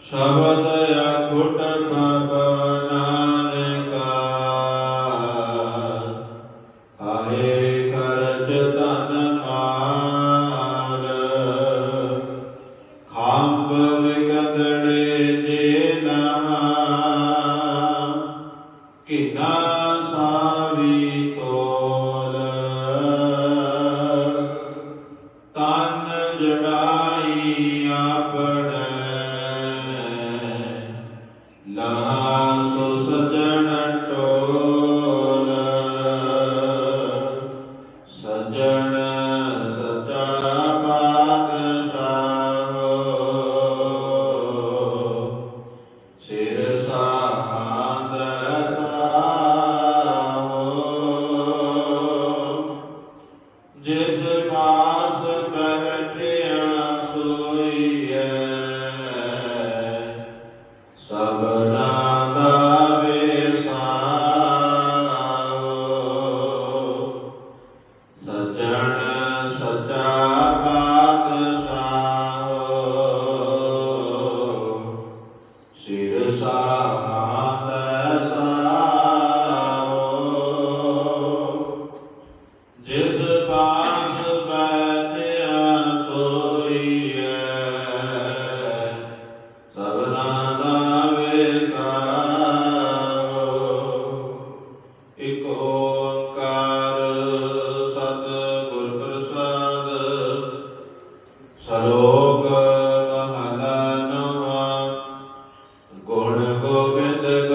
ਸ਼ਬਦ ਜਿਸ the,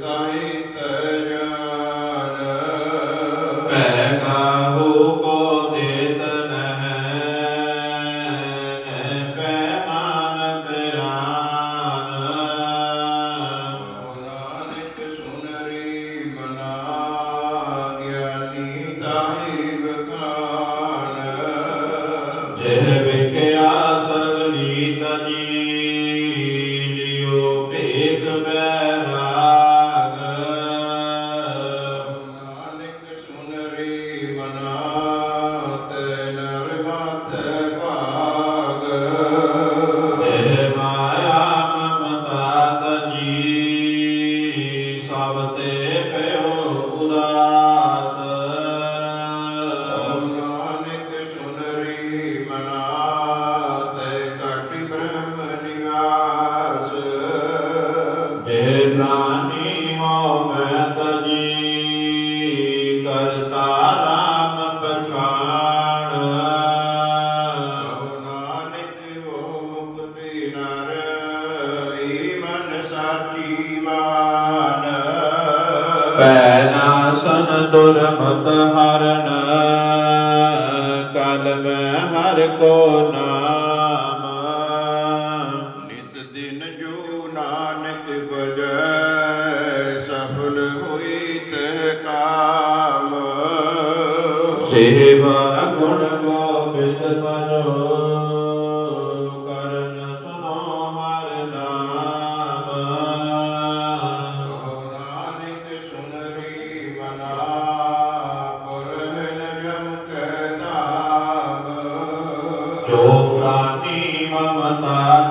தாயே ਜੋ ਪ੍ਰਾਨੀ ਮਮਤਾ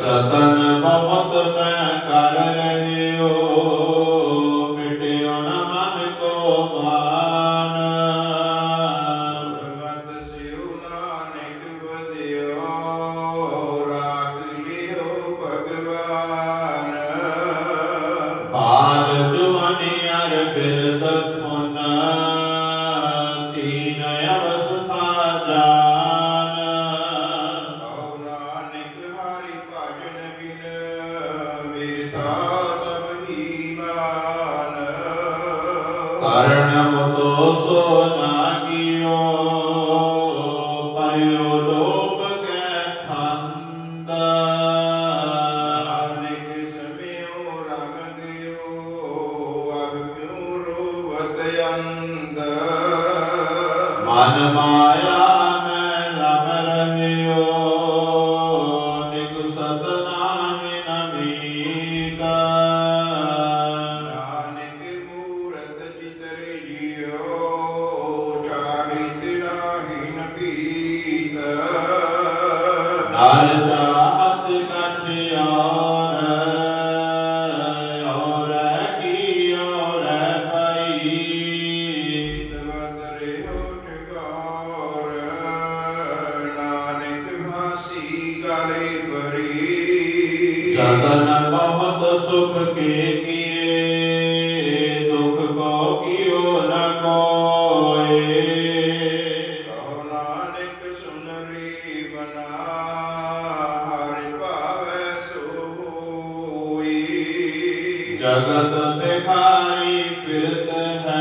ਜਤਨ ਬਹੁਤ ਮੈਂ ਕਰ ਰਹਿਓ Anamaya. भिखारी फिरत है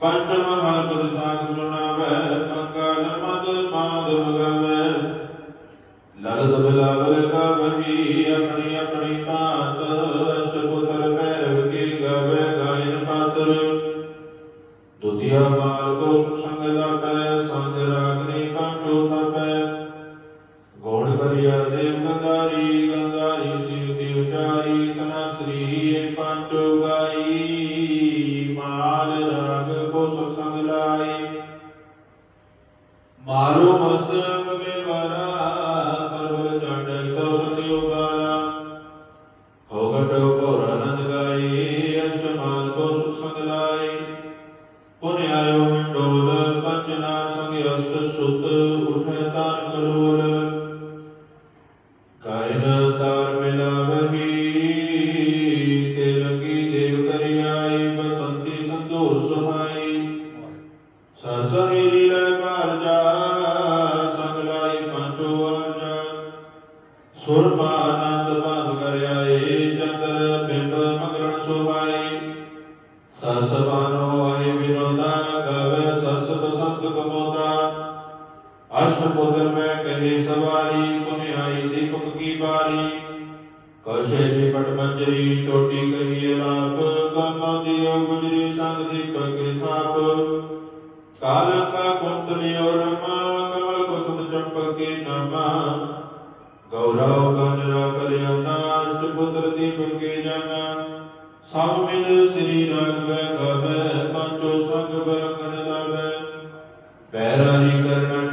ਪੰਚਮ ਹਰ ਸਾਖ ਸੁਣਾਵੇ ਮੰਗਲ ਮਦ ਮਾਦ ਗਾਵੇ। ਲਲਦ ਬਲਾਵੇ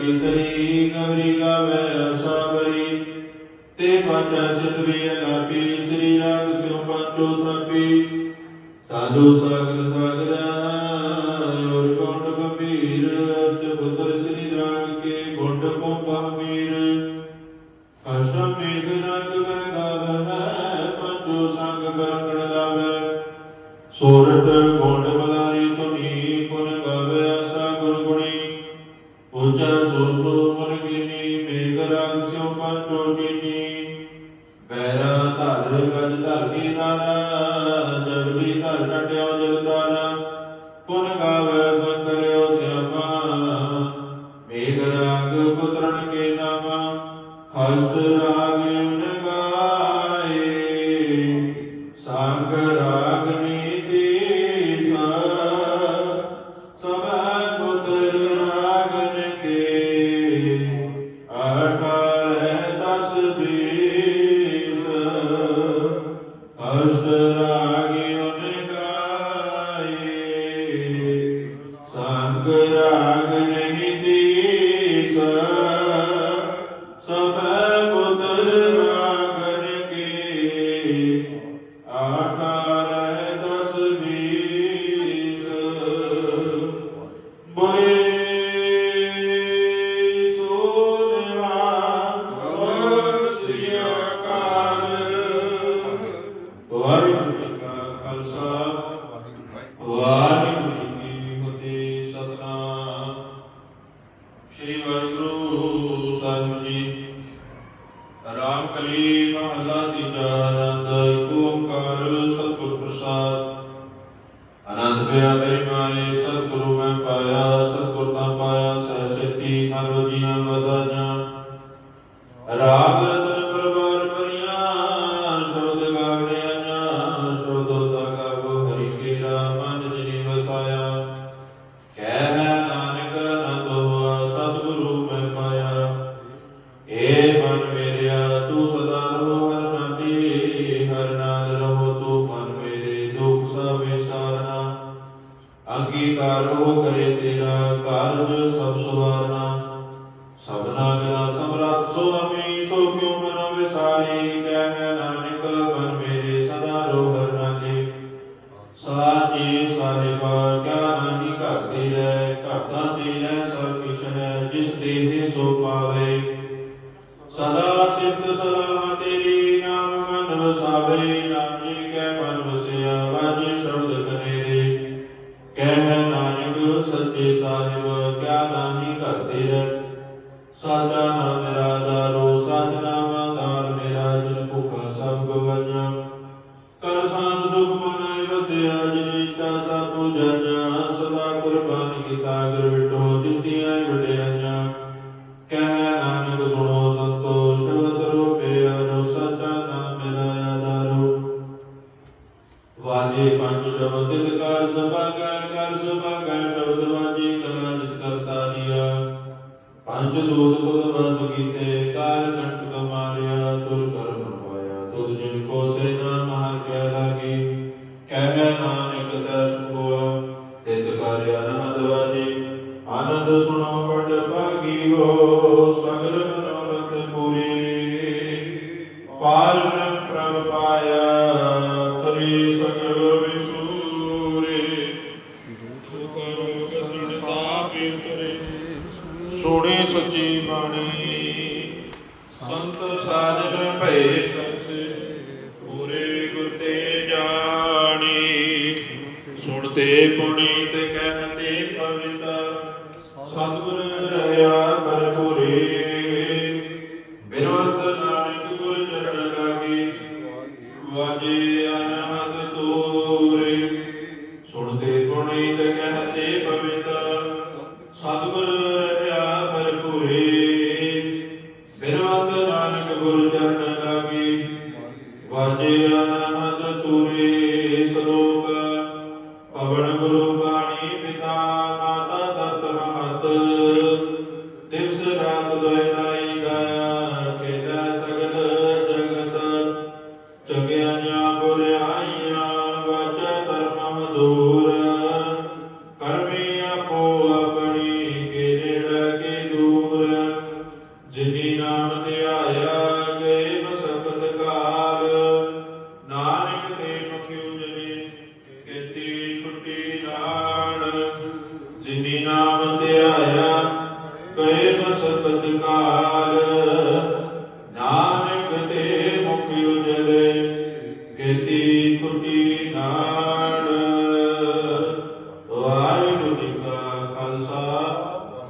ਪਿਤਰੀ ਗਵਰੀ ਗਾਵੇ ਅਸਾਬਰੀ ਤੇ ਪਾਚਾ ਸਿਧ ਵੀ ਅਲਾਪੀ, ਸ੍ਰੀ ਰਾਗ ਸਿਉ ਪੰਚੋ ਸਾਪੀ ਸਾਧੂ محلتك أن ਜਿਸ ਦੇਹ ਸੋ ਪਾਵੇ। ਸਦਾ ਸਿਫਤ ਸਲਾ ਨਿਕਟਾ ਸੁਗਵਾ ਤਿਤ ਕਾਰਿਆ ਨਾ ਦਵਾਜੀ ਆਨੰਦ ਸੁਣੋ ਪੜ ਭਾਗੀ ਹੋ।